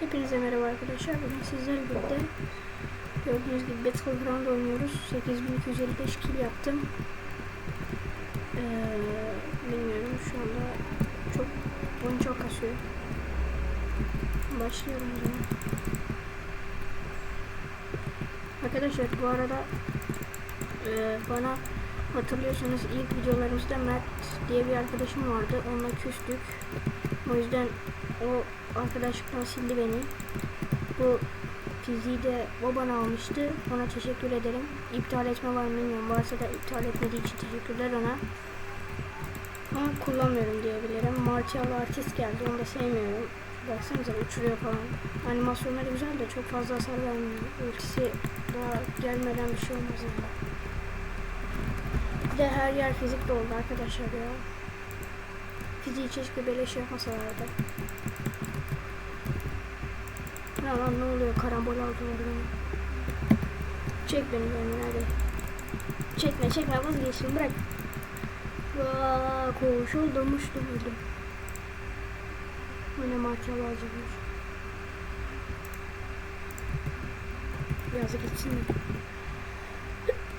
Hepinize merhaba arkadaşlar. Bugün sizlerle birlikte gördüğünüz gibi Battleground oynuyoruz. 8255 kill yaptım. Ee, bilmiyorum şu anda çok oyun çok kasıyor. Başlıyorum o. Arkadaşlar bu arada e, bana hatırlıyorsanız ilk videolarımızda Mert diye bir arkadaşım vardı. Onunla küstük. O yüzden o arkadaşlıktan sildi beni. Bu fiziği de bana almıştı. Ona teşekkür ederim. İptal etme var mı bilmiyorum. Varsa da iptal etmediği için teşekkürler ona. Ama kullanmıyorum diyebilirim. Martial artist geldi. Onu da sevmiyorum. Baksanıza uçuruyor falan. Animasyonları güzel de çok fazla hasar vermiyor. Ultisi daha gelmeden bir şey olmaz yani. Bir de her yer fizik doldu arkadaşlar ya. Fiziği keşke beleş yapmasalardı. Ya lan ne oluyor karambol aldılar beni. Çek beni beni hadi. Çekme çekme vazgeçtim bırak. Vaa koşuldum uçtum öldüm. Yine marka alacakmış. Biraz gitsin mi?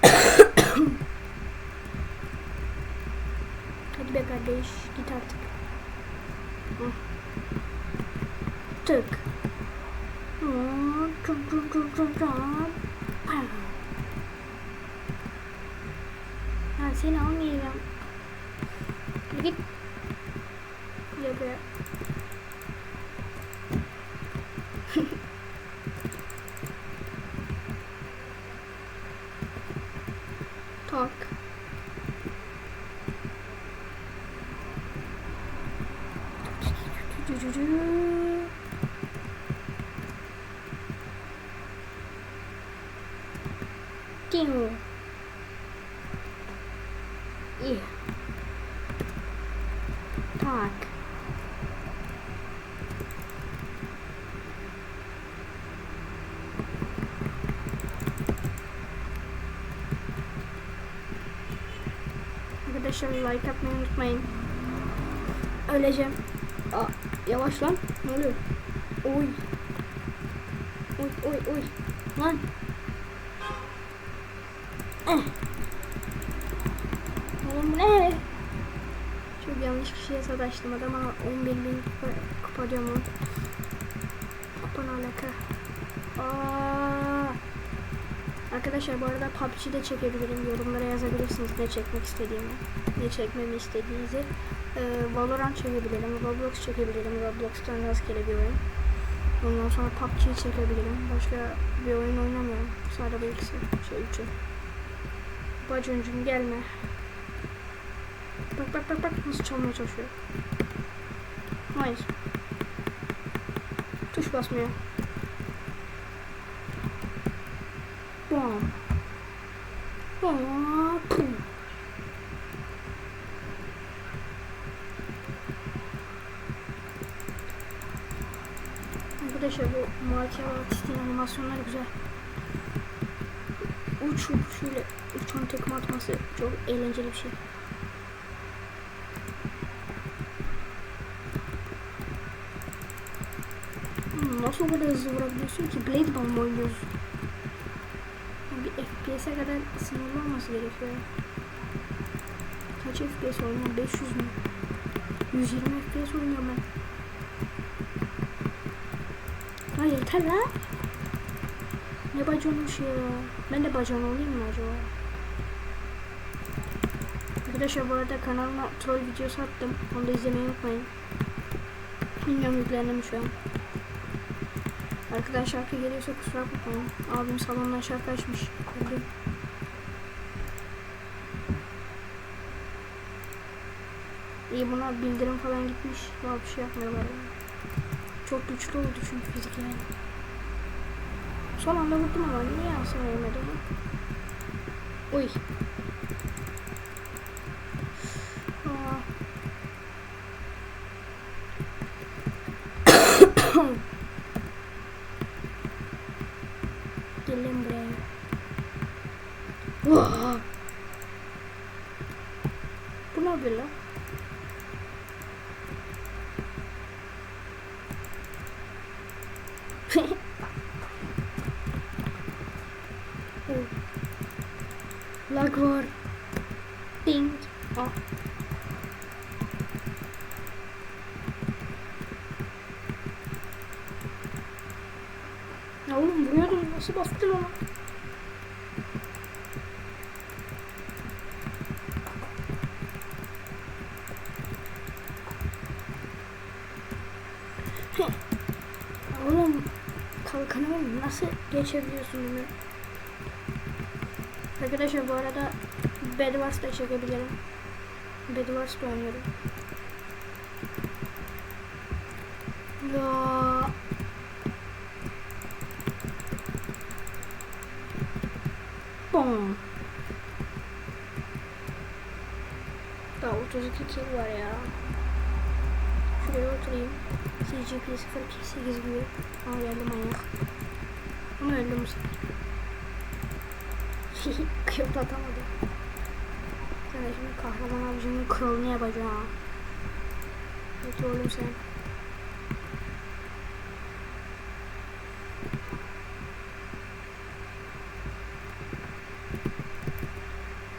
Hadi be kardeş git artık. Tık. Ha seni almayacağım. Git. Ya be. Tiu. Yeah. Tak. Arkadaşlar like atmayı unutmayın. Öleceğim. Aa, yavaş lan. Ne oluyor? Oy. Oy oy oy. Lan. Oğlum ne? Çok yanlış bir şeye sataştım adama 11 bin kupa, kupa diyorum. Kupa ne alaka? Aa. Arkadaşlar bu arada PUBG'de çekebilirim. Yorumlara yazabilirsiniz ne çekmek istediğimi. Ne çekmemi istediğinizi. Ee, Valorant çekebilirim. Roblox çekebilirim. Roblox'tan rastgele bir oyun. Ondan sonra PUBG'yi çekebilirim. Başka bir oyun oynamıyorum. Sadece bu ikisi. Şey üçü. Baconcum gelme. Bak bak bak bak nasıl çalmaya çalışıyor. Hayır. Tuş basmıyor. Bom. Bom. Arkadaşlar bu martial artistin animasyonları güzel. Uçup şöyle uçan tekme atması çok eğlenceli bir şey. Hmm, Nasıl o kadar hızlı vurabiliyorsun ki? Blade Ball mı oynuyorsun? Bir FPS'e kadar sınırlı olması gerekiyor. Kaç FPS oynuyorum? 500 mü? 120 FPS oynuyorum ben. Ha yeter la. Ne baconmuş ya. Ben de bacon olayım mı acaba? Arkadaşlar bu arada kanalıma troll videosu attım. Onu da izlemeyi unutmayın. Bilmiyorum yüklendi mi şu an. Arkadan şarkı geliyorsa kusura bakmayın. Abim salondan şarkı açmış. Kırdı. İyi buna bildirim falan gitmiş. Daha bir şey yapmıyorlar. Çok güçlü oldu çünkü fizik yani. Son anda vurdum ama niye aslında yemedim? Uy. Aa. Gelin buraya. Vaa! Bu ne yapıyor lan? Lag var. Ding. Aa. Ya oğlum vuruyordum nasıl bastın? Heh. Oğlum kalkanımı nasıl geçebiliyorsun bunu? Arkadaşlar bu arada Bedwars da çekebilirim. Bedwars da oynuyorum. Ya Bom. Daha 32 kill var ya. Şuraya oturayım. CGP 028 gibi. Ama geldi manyak. Ama öldüm bu. Kıyıp atamadım. De şimdi kahraman avcının kralını yapacağım. Evet oğlum sen.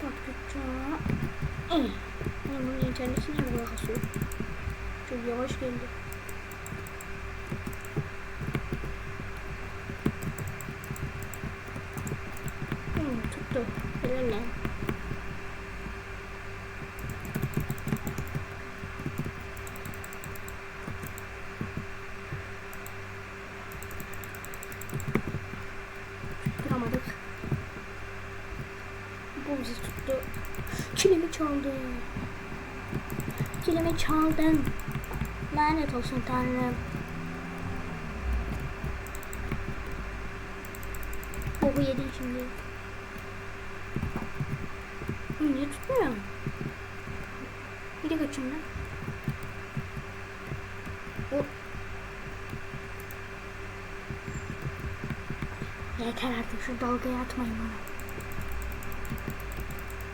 Bak tutacağım. Eh. Oğlum bunun interneti niye kasıyor? Çok yavaş geldi. Lan. Tutturamadık. Bu bizi tuttu. Kilimi çaldı. Kilimi çaldın. Lanet olsun tanrım. Boku yedin şimdi. Hı, Niye tutmuyor? Bir de kaçayım lan. O. Yeter artık şu dalgayı atmayın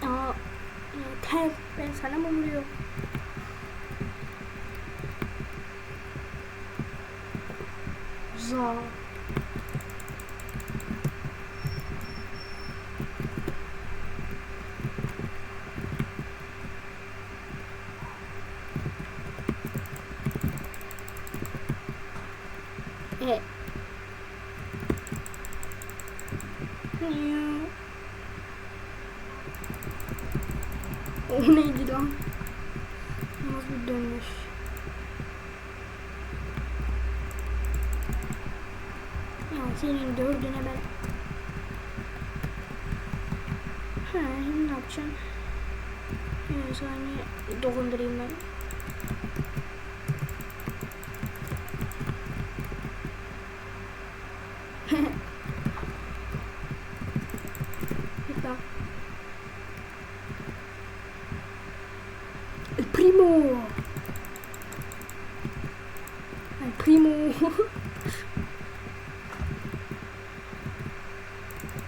bana. Aa, yeter. Ben sana mı vuruyorum? Za. E. Niu. O neydi lan? Nasıl bir dönüş? Ya senin dördüne ben... Ha, ne yapacağım? Bir saniye dokundurayım ben.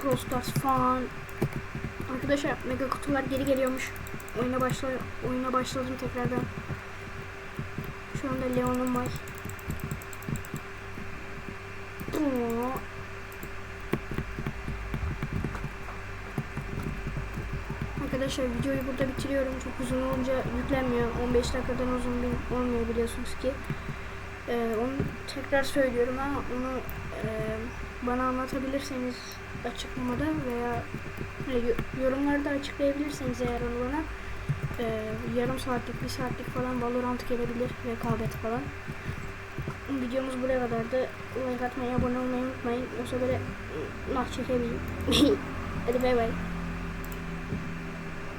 Brawl Stars falan. Arkadaşlar mega kutular geri geliyormuş. Oyuna başla oyuna başladım tekrardan. Şu anda Leon'um var. Arkadaşlar videoyu burada bitiriyorum. Çok uzun olunca yüklenmiyor. 15 dakikadan uzun bir olmuyor biliyorsunuz ki. Ee, onu tekrar söylüyorum ama onu e, bana anlatabilirseniz açıklamada veya yo- yorumlarda açıklayabilirseniz eğer onu bana e, yarım saatlik, bir saatlik falan Valorant gelebilir rekabet falan. Videomuz buraya kadardı. Like atmayı, abone olmayı unutmayın. Yoksa böyle nah çekebileyim. Hadi bay bay.